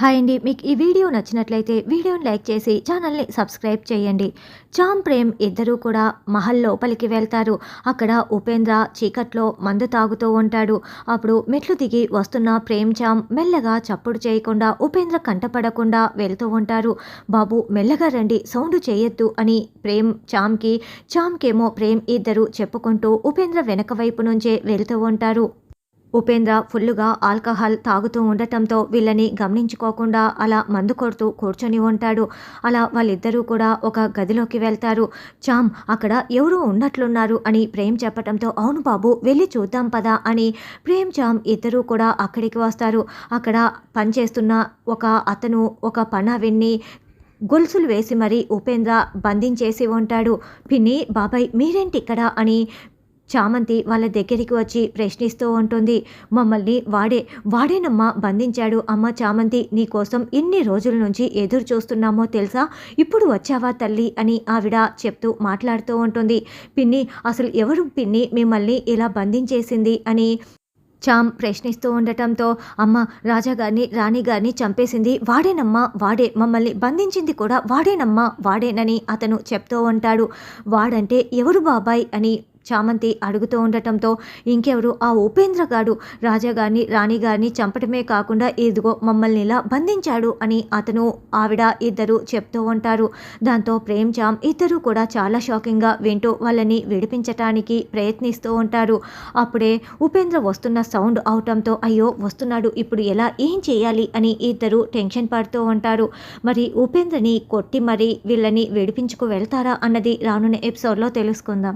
Hi అండి మీకు ఈ వీడియో నచ్చినట్లయితే వీడియోని లైక్ చేసి ఛానల్ని సబ్స్క్రైబ్ చేయండి. చామ్ ప్రేమ్ ఇద్దరూ కూడా మహల్ లోపలికి వెళ్తారు. అక్కడ ఉపేంద్ర చీకట్లో మందు తాగుతూ ఉంటాడు. అప్పుడు మెట్లు దిగి వస్తున్న ప్రేమ్ చామ్ మెల్లగా చప్పుడు చేయకుండా ఉపేంద్ర కంటపడకుండా వెళ్తూ ఉంటారు. బాబు మెల్లగా రండి సౌండ్ చేయొద్దు అని ప్రేమ్ చామ్కి చామ్కేమో ప్రేమ్ ఇద్దరు చెప్పుకుంటూ ఉపేంద్ర వెనక వైపు నుంచే వెళ్తూ ఉంటారు. ఉపేంద్ర ఫుల్లుగా ఆల్కహాల్ తాగుతూ ఉండటంతో వీళ్ళని గమనించుకోకుండా అలా మందు కొడుతూ కూర్చొని ఉంటాడు. అలా వాళ్ళిద్దరూ కూడా ఒక గదిలోకి వెళ్తారు. చామ్ అక్కడ ఎవరో ఉన్నట్లున్నారు అని ప్రేమ్ చెప్పటంతో అవును బాబు వెళ్ళి చూద్దాం పదా అని ప్రేమ్ చామ్ ఇద్దరూ కూడా అక్కడికి వస్తారు. అక్కడ పనిచేస్తున్న ఒక అతను ఒక పనావిన్ని గొలుసులు వేసి మరీ ఉపేంద్ర బంధించేసి ఉంటాడు. పిన్ని బాబాయ్ మీరేంటి ఇక్కడ? అని చామంతి వాళ్ళ దగ్గరికి వచ్చి ప్రశ్నిస్తూ ఉంటుంది. మమ్మల్ని వాడే వాడేనమ్మా బంధించాడు అమ్మ చామంతి. నీకోసం ఇన్ని రోజుల నుంచి ఎదురు చూస్తున్నామో తెలుసా? ఇప్పుడు వచ్చావా తల్లి? అని ఆవిడ చెప్తూ మాట్లాడుతూ ఉంటుంది. పిన్ని అసలు ఎవరు పిన్ని మిమ్మల్ని ఇలా బంధించేసింది? అని చామ్ ప్రశ్నిస్తూ ఉండటంతో అమ్మ రాజాగారిని రాణిగారిని చంపేసింది వాడేనమ్మా వాడే. మమ్మల్ని బంధించింది కూడా వాడేనమ్మా వాడేనని అతను చెప్తూ ఉంటాడు. వాడంటే ఎవరు బాబాయ్? అని చామంతి అడుగుతూ ఉండటంతో ఇంకెవరు? ఆ ఉపేంద్ర గాడు రాజాగారిని రాణిగారిని చంపటమే కాకుండా ఏదిగో మమ్మల్ని ఇలా బంధించాడు అని అతను ఆవిడ ఇద్దరు చెప్తూ ఉంటారు. దాంతో ప్రేమ్ చామ్ ఇద్దరు కూడా చాలా షాకింగ్గా వింటూ వాళ్ళని విడిపించటానికి ప్రయత్నిస్తూ ఉంటారు. అప్పుడే ఉపేంద్ర వస్తున్న సౌండ్ అవటంతో అయ్యో వస్తున్నాడు ఇప్పుడు ఎలా ఏం చేయాలి అని ఇద్దరు టెన్షన్ పడుతూ ఉంటారు. మరి ఉపేంద్రని కొట్టి మరి వీళ్ళని విడిపించుకు వెళ్తారా అన్నది రానున్న ఎపిసోడ్లో తెలుసుకుందాం.